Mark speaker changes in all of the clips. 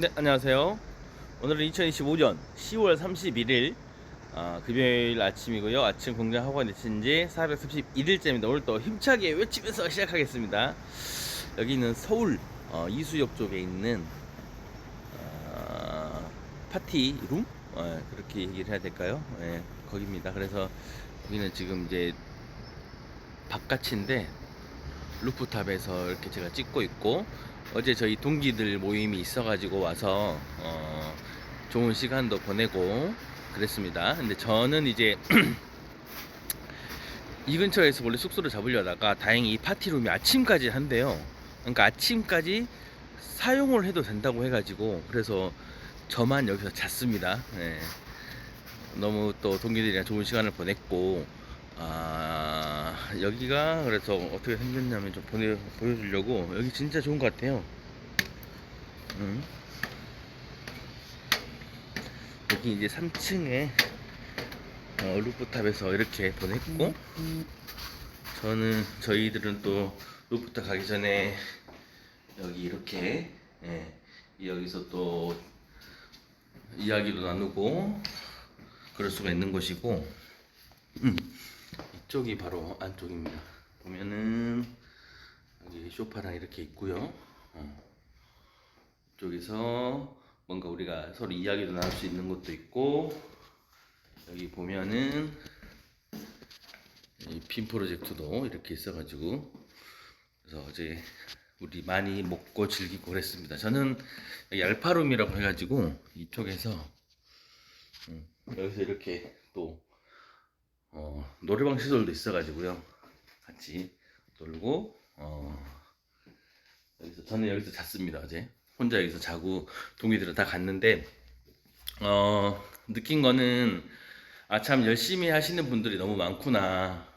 Speaker 1: 네, 안녕하세요. 오늘은 2025년 10월 31일 아, 금요일 아침이고요. 아침 공장 학원에 친지 431일째입니다. 오늘 또 힘차게 외치면서 시작하겠습니다. 여기는 서울 어, 이수역 쪽에 있는 어, 파티룸 어, 그렇게 얘기를 해야 될까요? 예, 거기입니다. 그래서 여기는 지금 이제 바깥인데 루프탑에서 이렇게 제가 찍고 있고 어제 저희 동기들 모임이 있어가지고 와서 어, 좋은 시간도 보내고 그랬습니다. 근데 저는 이제 이 근처에서 원래 숙소를 잡으려다가 다행히 이 파티룸이 아침까지 한대요. 그러니까 아침까지 사용을 해도 된다고 해가지고 그래서 저만 여기서 잤습니다. 예. 너무 또 동기들이랑 좋은 시간을 보냈고 아 여기가 그래서 어떻게 생겼냐면 좀 보내 보여주려고 여기 진짜 좋은 것 같아요. 음. 여기 이제 3층에 어, 루프탑에서 이렇게 보냈고 저는 저희들은 또 루프탑 가기 전에 여기 이렇게 예, 여기서 또 이야기도 나누고 그럴 수가 있는 것이고 음, 이 쪽이 바로 안쪽입니다. 보면은 여기 소파랑 이렇게 있고요. 어. 이쪽에서 뭔가 우리가 서로 이야기도 나눌 수 있는 것도 있고 여기 보면은 이핀 프로젝트도 이렇게 있어가지고 그래서 어제 우리 많이 먹고 즐기고 그랬습니다. 저는 여기 알파룸이라고 해가지고 이쪽에서 음, 여기서 이렇게 또 어, 노래방 시설도 있어가지고요. 같이 놀고 어, 여기서 저는 여기서 잤습니다 어제 혼자 여기서 자고 동기들은 다 갔는데 어, 느낀 거는 아 참 열심히 하시는 분들이 너무 많구나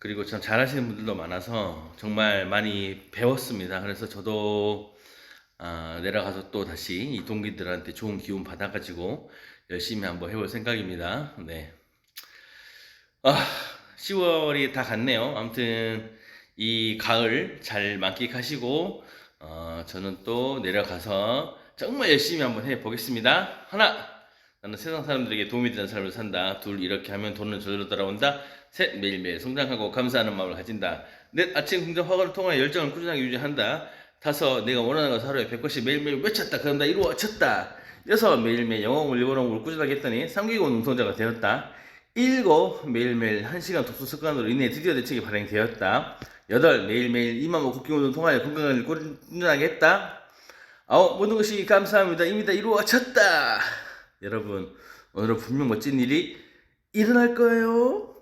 Speaker 1: 그리고 참 잘하시는 분들도 많아서 정말 많이 배웠습니다. 그래서 저도 아, 내려가서 또 다시 이 동기들한테 좋은 기운 받아가지고 열심히 한번 해볼 생각입니다. 네. 아, 10월이 다 갔네요. 아무튼 이 가을 잘 만끽하시고 어, 저는 또 내려가서 정말 열심히 한번 해 보겠습니다. 하나, 나는 세상 사람들에게 도움이 되는 삶을 산다. 둘, 이렇게 하면 돈은 저절로 돌아온다. 셋, 매일매일 성장하고 감사하는 마음을 가진다. 넷, 아침 긍정 화가를 통하여 열정을 꾸준하게 유지한다. 다섯, 내가 원하는 것을 하루에 100번씩 매일매일 외쳤다. 그럼 다 이루어졌다. 여섯, 매일매일 영어공부, 일본어 공부를 꾸준하게 했더니 삼기고 능통자가 되었다. 일곱, 매일매일 한시간 독서 습관으로 인해 드디어 대책이 발행되었다. 여덟, 매일매일 이마모 국기운동 통하여 건강을 꾸준하게 했다. 아홉, 모든 것이 감사합니다. 이미 다 이루어졌다. 여러분, 오늘은 분명 멋진 일이 일어날 거예요.